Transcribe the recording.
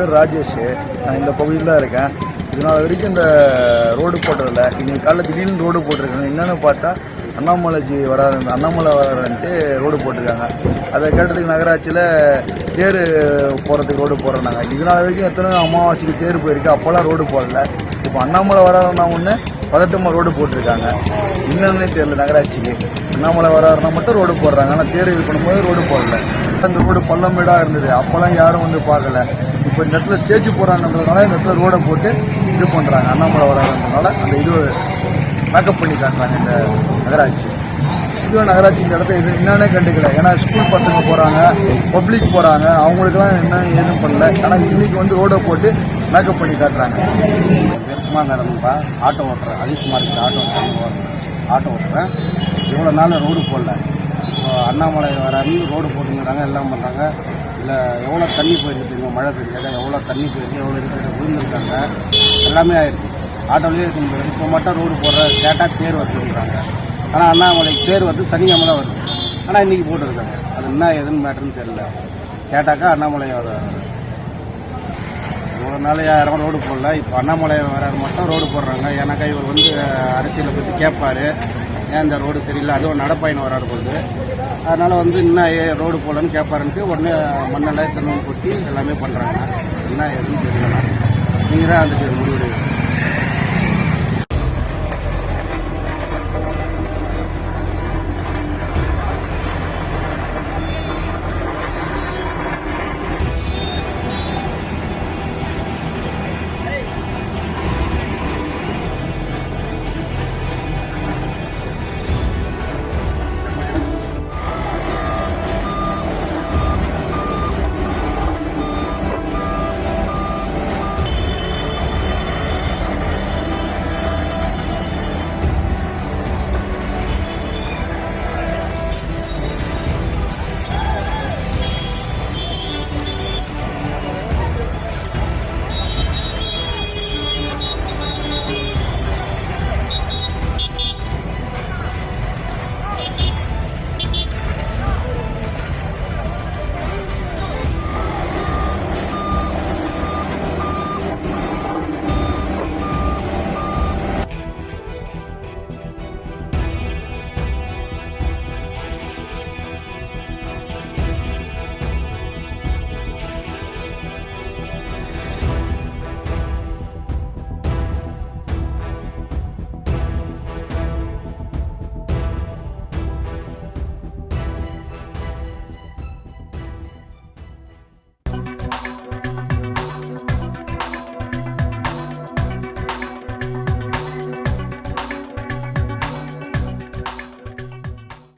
பேர் ராஜேஷ். நான் இந்த பகுதியில் தான் இருக்கேன். இதனால் வரைக்கும் இந்த ரோடு போட்டதில்ல. இன்னைக்கு காலையில் திடீர்னு ரோடு போட்டிருக்காங்க. என்னென்னு பார்த்தா அண்ணாமலைஜி வராரு அண்ணாமலை வராருன்ட்டு ரோடு போட்டிருக்காங்க. அதை கேட்டதுக்கு நகராட்சியில் தேர் போகிறதுக்கு ரோடு போடுறாங்க. இதனால் வரைக்கும் எத்தனை அமாவாசைக்கு தேர் போயிருக்கு. அப்போல்லாம் ரோடு போடல. இப்போ அண்ணாமலை வராருன்னா ஒன்று பதட்டமாக ரோடு போட்டிருக்காங்க. என்னன்னே தெரியல நகராட்சிக்கு. அண்ணாமலை வராருன்னா மட்டும் ரோடு போடுறாங்க. ஆனால் தேர் இது பண்ணும்போது ரோடு போடல. அந்த ரோடு பள்ளமேடாக இருந்தது. அப்போல்லாம் யாரும் வந்து பார்க்கல. இப்போ இந்த இடத்துல ஸ்டேஜ் போடுறாங்கன்றதுனால இந்த இடத்துல ரோடை போட்டு இது பண்ணுறாங்க அண்ணாமலை வராதுன்றதுனால அந்த இது மேக்கப் பண்ணி காட்டுறாங்க இந்த நகராட்சி. இதுவே நகராட்சி இந்த இடத்த இது என்னன்னே கண்டுக்கல. ஏன்னா ஸ்கூல் பசங்க போகிறாங்க பப்ளிக் போகிறாங்க அவங்களுக்குலாம் என்ன ஏதும் பண்ணல. ஆனால் இன்றைக்கி வந்து ரோடை போட்டு மேக்கப் பண்ணி காட்டுறாங்க. சும்மா நடந்தப்பா. ஆட்டோ ஓட்டுறேன். அதிகமாக இருக்குது ஆட்டோ ஓட்டுறேன். ஆட்டோ ஓட்டுறேன். இவ்வளோ நாள் ரோடு போடல. இப்போ அண்ணாமலை வராங்க ரோடு போட்டுங்கிறாங்க எல்லாம் பண்ணுறாங்க இல்லை எவ்வளோ தண்ணி போயிருக்குங்க மழை பெய்யுது எவ்வளோ தண்ணி போயிருக்கு எவ்வளோ இருக்கிற விழுந்துருக்காங்க. எல்லாமே ஆயிருக்கு ஆட்டோலேயே இருக்க முடியாது இப்போ மட்டும் ரோடு போடுற கேட்டால் தேர் வருதுன்றாங்க ஆனால் அண்ணாமலைக்கு தேர் வந்து சனிக்கிழமை தான் வருது. ஆனால் இன்றைக்கி போட்டுருக்காங்க. அது என்ன எதுன்னு மேட்டர்னு தெரியல. கேட்டாக்கா அண்ணாமலையோட வர இவ்வளோ நாள் யாரும் ரோடு போடல. இப்போ அண்ணாமலை வர மட்டும் ரோடு போடுறாங்க. ஏன்னாக்கா இவர் வந்து அரசியலை பற்றி கேட்பாரு. ஏன் இந்த ரோடு சரியில்லை. அதுவும் நடப்பயணம் வராது போகுது அதனால் வந்து இன்னும் ஏன் ரோடு போகலன்னு கேட்பாருன்ட்டு உடனே மண்ணெல்லாம் திரும்ப கொட்டி எல்லாமே பண்ணுறாங்க என்ன எதுவும் தெரியல. நீங்கள் தான் அதுக்கு முடிவு